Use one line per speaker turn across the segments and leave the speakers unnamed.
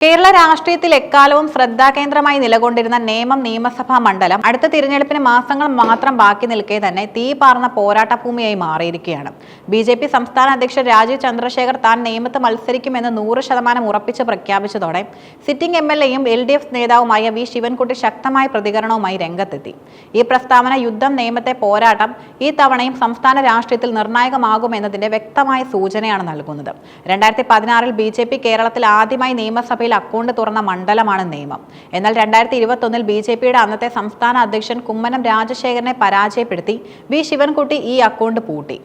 കേരള രാഷ്ട്രീയത്തിൽ എക്കാലവും ശ്രദ്ധാകേന്ദ്രമായി നിലകൊണ്ടിരുന്ന നേമം നിയമസഭാ മണ്ഡലം അടുത്ത തിരഞ്ഞെടുപ്പിന് മാസങ്ങൾ മാത്രം ബാക്കി നിൽക്കെ തന്നെ തീ പാർന്ന പോരാട്ടഭൂമിയായി മാറിയിരിക്കുകയാണ്. ബി ജെ പി സംസ്ഥാന അധ്യക്ഷൻ രാജീവ് ചന്ദ്രശേഖർ താൻ നിയമത്ത് മത്സരിക്കുമെന്ന് നൂറ് ശതമാനം ഉറപ്പിച്ച് പ്രഖ്യാപിച്ചതോടെ സിറ്റിംഗ് എം എൽ എയും എൽ ഡി എഫ് നേതാവുമായ വി ശിവൻകുട്ടി ശക്തമായ പ്രതികരണവുമായി രംഗത്തെത്തി. ഈ പ്രസ്താവന യുദ്ധം നിയമത്തെ പോരാട്ടം ഈ തവണയും സംസ്ഥാന രാഷ്ട്രീയത്തിൽ നിർണായകമാകുമെന്നതിന്റെ വ്യക്തമായ സൂചനയാണ് നൽകുന്നത്. രണ്ടായിരത്തി പതിനാറിൽ ബി കേരളത്തിൽ ആദ്യമായി നിയമസഭയിൽ അക്കൗണ്ട് തുറന്ന മണ്ഡലമാണ് നിയമം. എന്നാൽ രണ്ടായിരത്തി ഇരുപത്തൊന്നിൽ ബി ജെ പിയുടെ അന്നത്തെ സംസ്ഥാന അധ്യക്ഷൻ കുമ്മനം രാജശേഖരനെ പരാജയപ്പെടുത്തി വി ശിവൻകുട്ടി ഈ അക്കൗണ്ട് പൂട്ടി.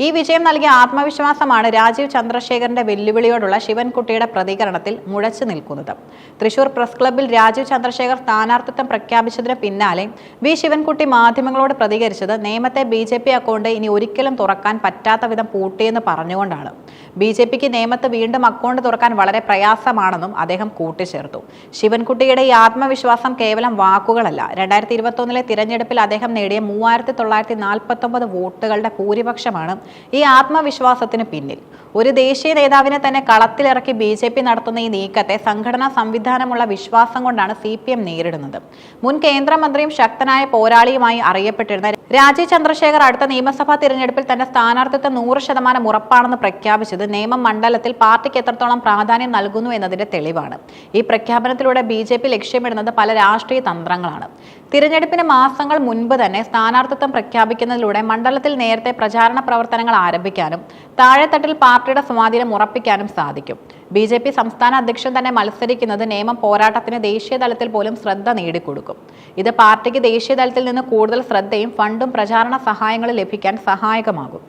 ഈ വിജയം നൽകിയ ആത്മവിശ്വാസമാണ് രാജീവ് ചന്ദ്രശേഖരന്റെ വെല്ലുവിളിയോടുള്ള ശിവൻകുട്ടിയുടെ പ്രതികരണത്തിൽ മുഴച്ചു നിൽക്കുന്നത്. തൃശൂർ പ്രസ് ക്ലബ്ബിൽ രാജീവ് ചന്ദ്രശേഖർ സ്ഥാനാർത്ഥിത്വം പ്രഖ്യാപിച്ചതിന് പിന്നാലെ വി ശിവൻകുട്ടി മാധ്യമങ്ങളോട് പ്രതികരിച്ചത് നിയമത്തെ ബി ജെ പി അക്കൗണ്ട് ഇനി ഒരിക്കലും തുറക്കാൻ പറ്റാത്ത വിധം പൂട്ടിയെന്ന് പറഞ്ഞുകൊണ്ടാണ്. ബി ജെ പിക്ക് നിയമത്ത് വീണ്ടും അക്കൗണ്ട് തുറക്കാൻ വളരെ പ്രയാസമാണെന്നും അദ്ദേഹം കൂട്ടിച്ചേർത്തു. ശിവൻകുട്ടിയുടെ ഈ ആത്മവിശ്വാസം കേവലം വാക്കുകളല്ല. രണ്ടായിരത്തി ഇരുപത്തൊന്നിലെ തിരഞ്ഞെടുപ്പിൽ അദ്ദേഹം നേടിയ മൂവായിരത്തി തൊള്ളായിരത്തി നാൽപ്പത്തൊമ്പത് വോട്ടുകളുടെ ഭൂരിപക്ഷമാണ് ഈ ആത്മവിശ്വാസത്തിന് പിന്നിൽ. ഒരു ദേശീയ നേതാവിനെ തന്നെ കളത്തിലിറക്കി ബി ജെ പി നടത്തുന്ന ഈ നീക്കത്തെ സംഘടനാ സംവിധാനമുള്ള വിശ്വാസം കൊണ്ടാണ് സി പി എം നേരിടുന്നത്. മുൻ കേന്ദ്രമന്ത്രിയും ശക്തനായ പോരാളിയുമായി അറിയപ്പെട്ടിരുന്ന രാജീവ് ചന്ദ്രശേഖർ അടുത്ത നിയമസഭാ തിരഞ്ഞെടുപ്പിൽ തന്റെ സ്ഥാനാർത്ഥിത്വം നൂറ് ശതമാനം ഉറപ്പാണെന്ന് പ്രഖ്യാപിച്ചത് നേമം മണ്ഡലത്തിൽ പാർട്ടിക്ക് എത്രത്തോളം പ്രാധാന്യം നൽകുന്നു എന്നതിന്റെ തെളിവാണ്. ഈ പ്രഖ്യാപനത്തിലൂടെ ബി ജെ പി ലക്ഷ്യമിടുന്നത് പല രാഷ്ട്രീയ തന്ത്രങ്ങളാണ്. തിരഞ്ഞെടുപ്പിന് മാസങ്ങൾ മുൻപ് തന്നെ സ്ഥാനാർത്ഥിത്വം പ്രഖ്യാപിക്കുന്നതിലൂടെ മണ്ഡലത്തിൽ നേരത്തെ പ്രചാരണ പ്രവർത്തനങ്ങൾ ആരംഭിക്കാനും താഴെത്തട്ടിൽ പാർട്ടിയുടെ സ്വാധീനം ഉറപ്പിക്കാനും സാധിക്കും. ബി ജെ പി സംസ്ഥാന അധ്യക്ഷൻ തന്നെ മത്സരിക്കുന്നത് നിയമം പോരാട്ടത്തിന് ദേശീയ തലത്തിൽ പോലും ശ്രദ്ധ നേടിക്കൊടുക്കും. ഇത് പാർട്ടിക്ക് ദേശീയ തലത്തിൽ നിന്ന് കൂടുതൽ ശ്രദ്ധയും ഫണ്ടും പ്രചാരണ സഹായങ്ങളും ലഭിക്കാൻ സഹായകമാകും.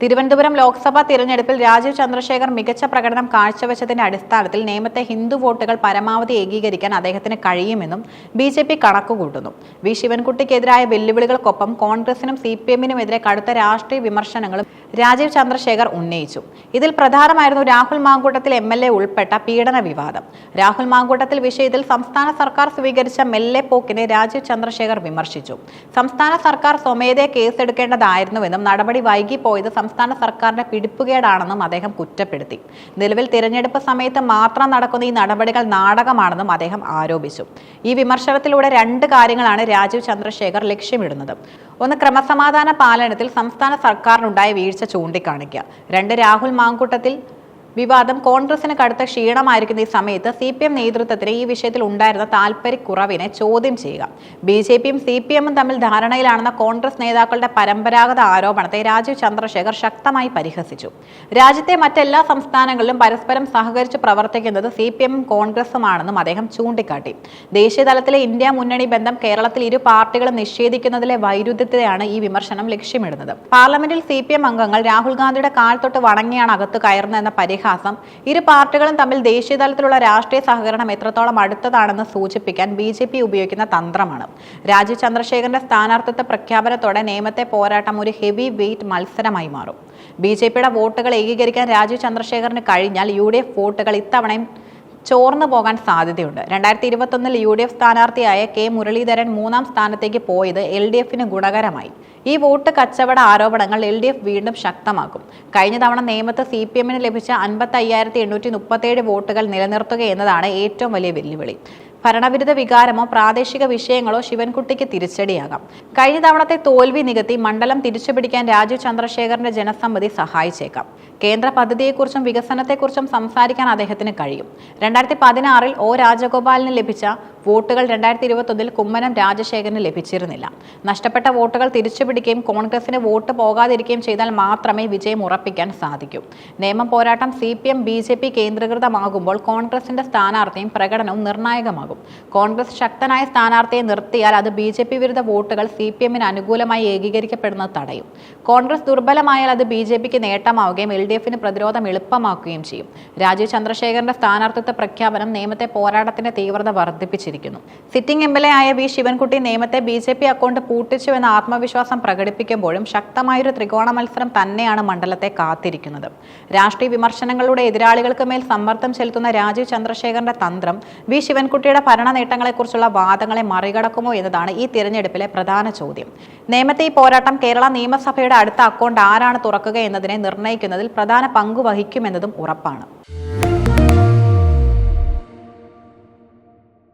തിരുവനന്തപുരം ലോക്സഭാ തിരഞ്ഞെടുപ്പിൽ രാജീവ് ചന്ദ്രശേഖർ മികച്ച പ്രകടനം കാഴ്ചവെച്ചതിന്റെ അടിസ്ഥാനത്തിൽ നിയമത്തെ ഹിന്ദു വോട്ടുകൾ പരമാവധി ഏകീകരിക്കാൻ അദ്ദേഹത്തിന് കഴിയുമെന്നും ബി ജെ പി കണക്കുകൂട്ടുന്നു. വി ശിവൻകുട്ടിക്കെതിരായ വെല്ലുവിളികൾക്കൊപ്പം കോൺഗ്രസിനും സി പി എമ്മിനുമെതിരെ കടുത്ത രാഷ്ട്രീയ വിമർശനങ്ങളും രാജീവ് ചന്ദ്രശേഖർ ഉന്നയിച്ചു. ഇതിൽ പ്രധാനമായിരുന്നു Rahul Mamkootathil M L A ഉൾപ്പെട്ട പീഡന വിവാദം. രാഹുൽ മാങ്കൂട്ടത്തിൽ വിഷയത്തിൽ സംസ്ഥാന സർക്കാർ സ്വീകരിച്ച മെല്ലെ പോക്കിനെ രാജീവ് ചന്ദ്രശേഖർ വിമർശിച്ചു. സംസ്ഥാന സർക്കാർ സ്വമേധയെ കേസെടുക്കേണ്ടതായിരുന്നുവെന്നും നടപടി വൈകിപ്പോയത് സംസ്ഥാന സർക്കാരിന്റെ പിടിപ്പുകേടാണെന്നും അദ്ദേഹം കുറ്റപ്പെടുത്തി. നിലവിൽ തിരഞ്ഞെടുപ്പ് സമയത്ത് മാത്രം നടക്കുന്ന ഈ നടപടികൾ നാടകമാണെന്നും അദ്ദേഹം ആരോപിച്ചു. ഈ വിമർശനത്തിലൂടെ രണ്ട് കാര്യങ്ങളാണ് രാജീവ് ചന്ദ്രശേഖർ ലക്ഷ്യമിടുന്നത്. ഒന്ന് ക്രമസമാധാന പാലനത്തിൽ സംസ്ഥാന സർക്കാരിനുണ്ടായ വീഴ്ച ചൂണ്ടിക്കാണിക്കുക. രണ്ട് രാഹുൽ മാങ്കൂട്ടത്തിൽ വിവാദം കോൺഗ്രസിന് കടുത്ത ക്ഷീണമായിരിക്കുന്ന ഈ സമയത്ത് സി പി എം നേതൃത്വത്തിന് ഈ വിഷയത്തിൽ ഉണ്ടായിരുന്ന താൽപ്പര്യക്കുറവിനെ ചോദ്യം ചെയ്യുക. ബി ജെ പിയും സി പി എമ്മും തമ്മിൽ ധാരണയിലാണെന്ന കോൺഗ്രസ് നേതാക്കളുടെ പരമ്പരാഗത ആരോപണത്തെ രാജീവ് ചന്ദ്രശേഖർ ശക്തമായി പരിഹസിച്ചു. രാജ്യത്തെ മറ്റെല്ലാ സംസ്ഥാനങ്ങളിലും പരസ്പരം സഹകരിച്ച് പ്രവർത്തിക്കുന്നത് സി പി എമ്മും കോൺഗ്രസുമാണെന്നും അദ്ദേഹം ചൂണ്ടിക്കാട്ടി. ദേശീയ തലത്തിലെ ഇന്ത്യ മുന്നണി ബന്ധം കേരളത്തിൽ ഇരു പാർട്ടികളും നിഷേധിക്കുന്നതിലെ വൈരുദ്ധ്യത്തെയാണ് ഈ വിമർശനം ലക്ഷ്യമിടുന്നത്. പാർലമെന്റിൽ സി അംഗങ്ങൾ രാഹുൽ ഗാന്ധിയുടെ കാൽ തൊട്ട് വണങ്ങിയാണ് അകത്ത് കയറുന്നതെന്ന പരിഹാസം ഇരു പാർട്ടികളും തമ്മിൽ ദേശീയ തലത്തിലുള്ള രാഷ്ട്രീയ സഹകരണം എത്രത്തോളം അടുത്തതാണെന്ന് സൂചിപ്പിക്കാൻ ബി ജെ പി ഉപയോഗിക്കുന്ന തന്ത്രമാണ്. രാജീവ് ചന്ദ്രശേഖരന്റെ സ്ഥാനാർത്ഥിത്വ പ്രഖ്യാപനത്തോടെ നിയമത്തെ പോരാട്ടം ഒരു ഹെവി വെയിറ്റ് മത്സരമായി മാറും. ബി ജെ പിയുടെ വോട്ടുകൾ ഏകീകരിക്കാൻ രാജീവ് ചന്ദ്രശേഖറിന് കഴിഞ്ഞാൽ യു ഡി എഫ് വോട്ടുകൾ ഇത്തവണയും ചോർന്നു പോകാൻ സാധ്യതയുണ്ട്. രണ്ടായിരത്തി ഇരുപത്തൊന്നിൽ യു ഡി എഫ് സ്ഥാനാർത്ഥിയായ കെ മുരളീധരൻ മൂന്നാം സ്ഥാനത്തേക്ക് പോയത് എൽ ഡി എഫിന് ഗുണകരമായി. ഈ വോട്ട് കച്ചവട ആരോപണങ്ങൾ എൽ ഡി എഫ് വീണ്ടും ശക്തമാക്കും. കഴിഞ്ഞ തവണ നിയമത്ത് സി പി എമ്മിന് ലഭിച്ച അൻപത്തി അയ്യായിരത്തി എണ്ണൂറ്റി മുപ്പത്തേഴ് വോട്ടുകൾ നിലനിർത്തുക എന്നതാണ് ഏറ്റവും വലിയ വെല്ലുവിളി. ഭരണവിരുദ്ധ വികാരമോ പ്രാദേശിക വിഷയങ്ങളോ ശിവൻകുട്ടിക്ക് തിരിച്ചടിയാകാം. കഴിഞ്ഞ തവണത്തെ തോൽവി നികത്തി മണ്ഡലം തിരിച്ചുപിടിക്കാൻ രാജീവ് ചന്ദ്രശേഖറിന്റെ ജനസമ്മതി സഹായിച്ചേക്കാം. കേന്ദ്ര പദ്ധതിയെക്കുറിച്ചും വികസനത്തെക്കുറിച്ചും സംസാരിക്കാൻ അദ്ദേഹത്തിന് കഴിയും. രണ്ടായിരത്തി പതിനാറിൽ ഒ. രാജഗോപാലിന് ലഭിച്ച വോട്ടുകൾ രണ്ടായിരത്തി ഇരുപത്തൊന്നിൽ കുമ്മനം രാജശേഖരന് ലഭിച്ചിരുന്നില്ല. നഷ്ടപ്പെട്ട വോട്ടുകൾ തിരിച്ചുപിടിക്കുകയും കോൺഗ്രസിന് വോട്ട് പോകാതിരിക്കുകയും ചെയ്താൽ മാത്രമേ വിജയം ഉറപ്പിക്കാൻ സാധിക്കൂ. നിയമം പോരാട്ടം C P M B J P കേന്ദ്രീകൃതമാകുമ്പോൾ കോൺഗ്രസിന്റെ സ്ഥാനാർത്ഥിയും പ്രകടനവും നിർണായകമാകും. കോൺഗ്രസ് ശക്തനായ സ്ഥാനാർത്ഥിയെ നിർത്തിയാൽ അത് ബി ജെ പി വിരുദ്ധ വോട്ടുകൾ സി പി എമ്മിന് അനുകൂലമായി ഏകീകരിക്കപ്പെടുന്നത് തടയും. കോൺഗ്രസ് ദുർബലമായാൽ അത് ബി ജെ പിക്ക് നേട്ടമാവുകയും എൽ ഡി എഫിന് പ്രതിരോധം എളുപ്പമാക്കുകയും ചെയ്യും. രാജീവ് ചന്ദ്രശേഖരന്റെ സ്ഥാനാർത്ഥിത്വ പ്രഖ്യാപനം നിയമത്തെ പോരാട്ടത്തിന്റെ തീവ്രത വർദ്ധിപ്പിച്ചിരിക്കുന്നു. സിറ്റിംഗ് എം എൽ എ ആയ വി ശിവൻകുട്ടി നിയമത്തെ ബി ജെ പി അക്കൗണ്ട് പൂട്ടിച്ചു എന്ന ആത്മവിശ്വാസം പ്രകടിപ്പിക്കുമ്പോഴും ശക്തമായൊരു ത്രികോണ മത്സരം തന്നെയാണ് മണ്ഡലത്തെ കാത്തിരിക്കുന്നത്. രാഷ്ട്രീയ വിമർശനങ്ങളുടെ എതിരാളികൾക്ക് മേൽ സമ്മർദ്ദം ചെലുത്തുന്ന രാജീവ് ചന്ദ്രശേഖരന്റെ തന്ത്രം വി ശിവൻകുട്ടിയുടെ ഭരണ നേട്ടങ്ങളെക്കുറിച്ചുള്ള വാദങ്ങളെ മറികടക്കുമോ എന്നതാണ് ഈ തിരഞ്ഞെടുപ്പിലെ പ്രധാന ചോദ്യം. നിയമത്തെ ഈ പോരാട്ടം കേരള നിയമസഭയുടെ അടുത്ത അക്കൗണ്ട് ആരാണ് തുറക്കുക എന്നതിനെ നിർണയിക്കുന്നതിൽ പ്രധാന പങ്ക് വഹിക്കുമെന്നതും ഉറപ്പാണ്.